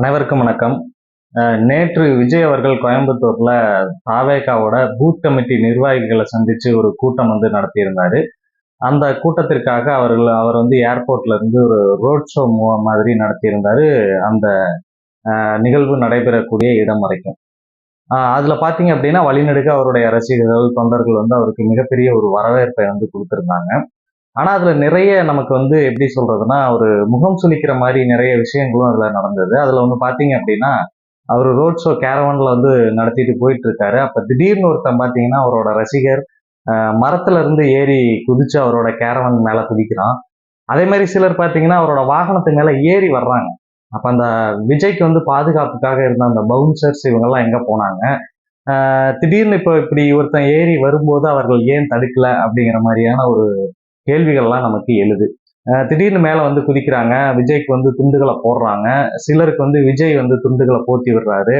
அனைவருக்கும் வணக்கம். நேற்று விஜய் அவர்கள் கோயம்புத்தூர்ல தாவேகாவோட பூத் கமிட்டி நிர்வாகிகளை சந்திச்சு ஒரு கூட்டம் வந்து நடத்தியிருந்தாரு. அந்த கூட்டத்திற்காக அவர்கள் அவர் வந்து ஏர்போர்ட்ல இருந்து ஒரு ரோட் ஷோ மாதிரி நடத்தியிருந்தாரு. அந்த நிகழ்வு நடைபெறக்கூடிய இடம் வரைக்கும். அதுல பாத்தீங்க அப்படின்னா வழிநடுக்க அவருடைய ரசிகர்கள் தொண்டர்கள் வந்து அவருக்கு மிகப்பெரிய ஒரு வரவேற்பை வந்து கொடுத்திருந்தாங்க. ஆனா அதுல நிறைய நமக்கு வந்து எப்படி சொல்றதுன்னா ஒரு முகம் சுளிக்கிற மாதிரி நிறைய விஷயங்களும் அதுல நடந்தது. அதுல வந்து பாத்தீங்க அப்படின்னா அவர் ரோட் ஷோ கேரவன்ல வந்து நடத்திட்டு போயிட்டு இருக்காரு அப்ப திடீர்னு ஒருத்தன் பாத்தீங்கன்னா அவரோட ரசிகர் மரத்துல இருந்து ஏறி குதிச்சு அவரோட கேரவன் மேல குதிக்கிறான். அதே மாதிரி சிலர் பாத்தீங்கன்னா அவரோட வாகனத்து மேல ஏறி வர்றாங்க. அப்ப அந்த விஜய்க்கு வந்து பாதுகாப்புக்காக இருந்த அந்த பவுன்சர்ஸ் இவங்கெல்லாம் எங்க போனாங்க? திடீர்னு இப்போ இப்படி ஒருத்தன் ஏறி வரும்போது அவர்கள் ஏன் தடுக்கல அப்படிங்கிற மாதிரியான ஒரு கேள்விகள்லாம் நமக்கு எழுது. திடீர்னு மேலே வந்து குதிக்கிறாங்க விஜய்க்கு வந்து துண்டுகளை போடுறாங்க சிலருக்கு வந்து விஜய் வந்து துண்டுகளை போத்தி விடுறாரு.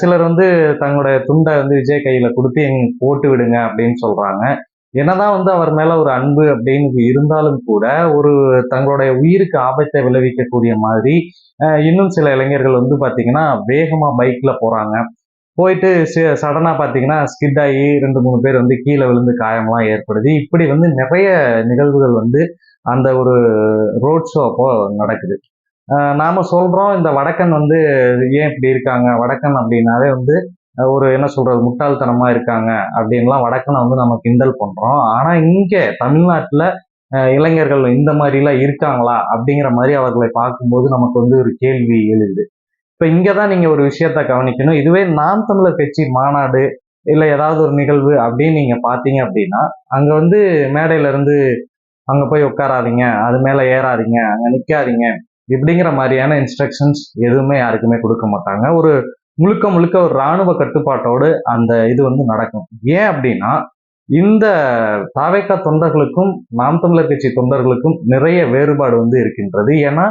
சிலர் வந்து தங்களுடைய துண்டை வந்து விஜய் கையில் கொடுத்து எங்க போட்டு விடுங்க அப்படின்னு சொல்கிறாங்க என்னதான் வந்து அவர் மேலே ஒரு அன்பு அப்படின்னு இருந்தாலும் கூட ஒரு தங்களுடைய உயிருக்கு ஆபத்தை விளைவிக்கக்கூடிய மாதிரி இன்னும் சில இளைஞர்கள் வந்து பார்த்தீங்கன்னா வேகமாக பைக்கில் போகிறாங்க போயிட்டு சடனாக பார்த்தீங்கன்னா ஸ்கிட் ஆகி ரெண்டு மூணு பேர் வந்து கீழே விழுந்து காயமெல்லாம் ஏற்படுது. இப்படி வந்து நிறைய நிகழ்வுகள் வந்து அந்த ஒரு ரோட் ஷோ அப்போ நடக்குது. நாம சொல்றோம் இந்த வடக்கன் வந்து ஏன் இப்படி இருக்காங்க? வடக்கன் அப்படின்னாவே வந்து ஒரு என்ன சொல்றது முட்டாள்தனமா இருக்காங்க அப்படின்லாம் வடக்கனை வந்து நம்ம கிண்டல் பண்றோம். ஆனா இங்க தமிழ்நாட்டுல இளைஞர்கள் இந்த மாதிரிலாம் இருக்காங்களா அப்படிங்கிற மாதிரி அவர்களை பார்க்கும்போது நமக்கு வந்து ஒரு கேள்வி எழுது. இப்போ இங்கே தான் நீங்கள் ஒரு விஷயத்த கவனிக்கணும். இதுவே நாம் தமிழர் கட்சி மாநாடு இல்லை ஏதாவது ஒரு நிகழ்வு அப்படின்னு நீங்கள் பார்த்தீங்க அப்படின்னா அங்கே வந்து மேடையிலேருந்து அங்கே போய் உட்காராதீங்க அது மேலே ஏறாதீங்க அங்கே நிற்காதீங்க இப்படிங்கிற மாதிரியான இன்ஸ்ட்ரக்ஷன்ஸ் எதுவுமே யாருக்குமே கொடுக்க மாட்டாங்க. ஒரு முழுக்க முழுக்க ஒரு இராணுவ கட்டுப்பாட்டோடு அந்த இது வந்து நடக்கும். ஏன் அப்படின்னா இந்த தாவேக்கா தொண்டர்களுக்கும் நாம் தமிழர் கட்சி தொண்டர்களுக்கும் நிறைய வேறுபாடு வந்து இருக்கின்றது. ஏன்னா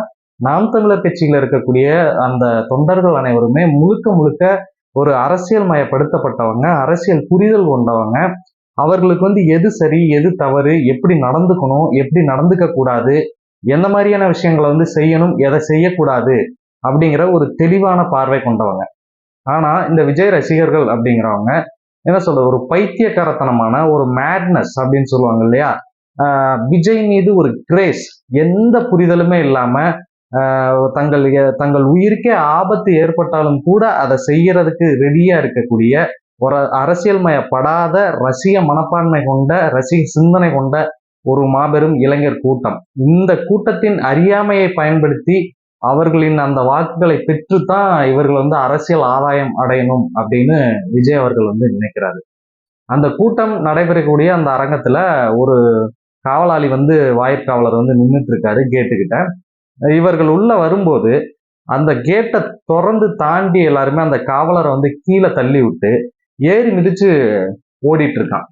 நாம் தமிழர் கட்சியில் இருக்கக்கூடிய அந்த தொண்டர்கள் அனைவருமே முழுக்க முழுக்க ஒரு அரசியல் மயப்படுத்தப்பட்டவங்க அரசியல் புரிதல் கொண்டவங்க. அவர்களுக்கு வந்து எது சரி எது தவறு எப்படி நடந்துக்கணும் எப்படி நடந்துக்க கூடாது எந்த மாதிரியான விஷயங்களை வந்து செய்யணும் எதை செய்யக்கூடாது அப்படிங்கிற ஒரு தெளிவான பார்வை கொண்டவங்க. ஆனா இந்த விஜய் ரசிகர்கள் அப்படிங்கிறவங்க என்ன சொல்றது ஒரு பைத்தியக்காரத்தனமான ஒரு மேட்னஸ் அப்படின்னு சொல்லுவாங்க இல்லையா? விஜய் மீது ஒரு கிரேஸ் எந்த புரிதலுமே இல்லாம தங்கள் தங்கள் உயிருக்கே ஆபத்து ஏற்பட்டாலும் கூட அதை செய்யறதுக்கு ரெடியா இருக்கக்கூடிய ஒரு அரசியல்மயப்படாத ரசிக மனப்பான்மை கொண்ட ரசிக சிந்தனை கொண்ட ஒரு மாபெரும் இளைஞர் கூட்டம். இந்த கூட்டத்தின் அறியாமையை பயன்படுத்தி அவர்களின் அந்த வாக்குகளை பெற்றுத்தான் இவர்கள் வந்து அரசியல் ஆதாயம் அடையணும் அப்படின்னு விஜய் அவர்கள் வந்து நினைக்கிறாரு. அந்த கூட்டம் நடைபெறக்கூடிய அந்த அரங்கத்துல ஒரு காவலாளி வந்து வாயிற்காவலர் வந்து நின்றுட்டு இருக்காரு கேட்டுக்கிட்ட. இவர்கள் உள்ள வரும்போது அந்த கேட்டை திறந்து தாண்டி எல்லாருமே அந்த காவலரை வந்து கீழே தள்ளி விட்டு ஏறி மிதிச்சு ஓடிட்டு இருக்கான்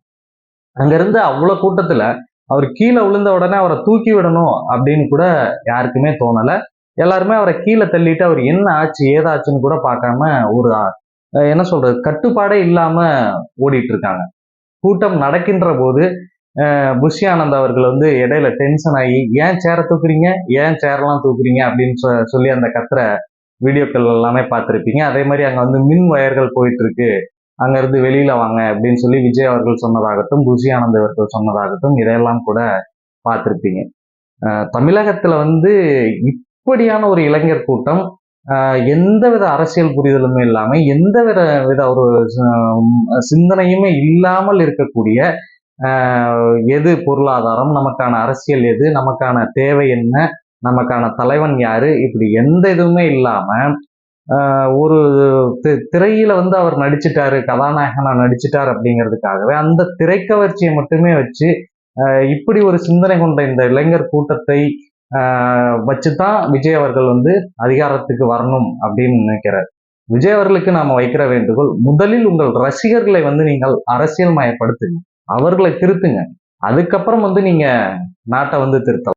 அங்கிருந்து அவ்வளவு கூட்டத்துல அவர் கீழே விழுந்த உடனே அவரை தூக்கி விடணும் அப்படின்னு கூட யாருக்குமே தோணல. எல்லாருமே அவரை கீழே தள்ளிட்டு அவர் என்ன ஆச்சு ஏதாச்சுன்னு கூட பார்க்காம ஒரு என்ன சொல்றது கட்டுப்பாடே இல்லாம ஓடிட்டு இருக்காங்க கூட்டம் நடக்கின்ற போது புஷி ஆனந்த் அவர்கள் வந்து இடையில டென்ஷன் ஆகி ஏன் சேரை தூக்குறீங்க? ஏன் சேரெல்லாம் தூக்குறீங்க? அப்படின்னு சொல்லி அந்த கத்துற வீடியோக்கள் எல்லாமே பார்த்துருப்பீங்க. அதே மாதிரி அங்கே வந்து மின் வயர்கள் போயிட்டு இருக்கு அங்கேருந்து வெளியில வாங்க அப்படின்னு சொல்லி விஜய் அவர்கள் சொன்னதாகட்டும் புஷி ஆனந்த் அவர்கள் சொன்னதாகட்டும் இதையெல்லாம் கூட பார்த்துருப்பீங்க. தமிழகத்துல வந்து இப்படியான ஒரு இளைஞர் கூட்டம் எந்தவித அரசியல் புரிதலுமே இல்லாமல் எந்த வித வித ஒரு சிந்தனையுமே இல்லாமல் இருக்கக்கூடிய எது பொருளாதாரம் நமக்கான அரசியல் எது நமக்கான தேவை என்ன நமக்கான தலைவன் யாரு இப்படி எந்த இதுவுமே இல்லாம ஒரு திரையில வந்து அவர் நடிச்சிட்டாரு கதாநாயகனா நடிச்சிட்டார் அப்படிங்கிறதுக்காகவே அந்த திரைக்கவர்ச்சியை மட்டுமே வச்சு இப்படி ஒரு சிந்தனை கொண்ட இந்த இளைஞர் கூட்டத்தை வச்சுதான் விஜய் அவர்கள் வந்து அதிகாரத்துக்கு வரணும் அப்படின்னு நினைக்கிறார். விஜய் அவர்களுக்கு நாம வைக்கிற வேண்டுகோள் முதலில் உங்கள் ரசிகர்களை வந்து நீங்கள் அரசியல் மயப்படுத்துங்க. அவர்களை திருத்துங்க. அதுக்கப்புறம் வந்து நீங்க நாட்டை வந்து திருத்தலாம்.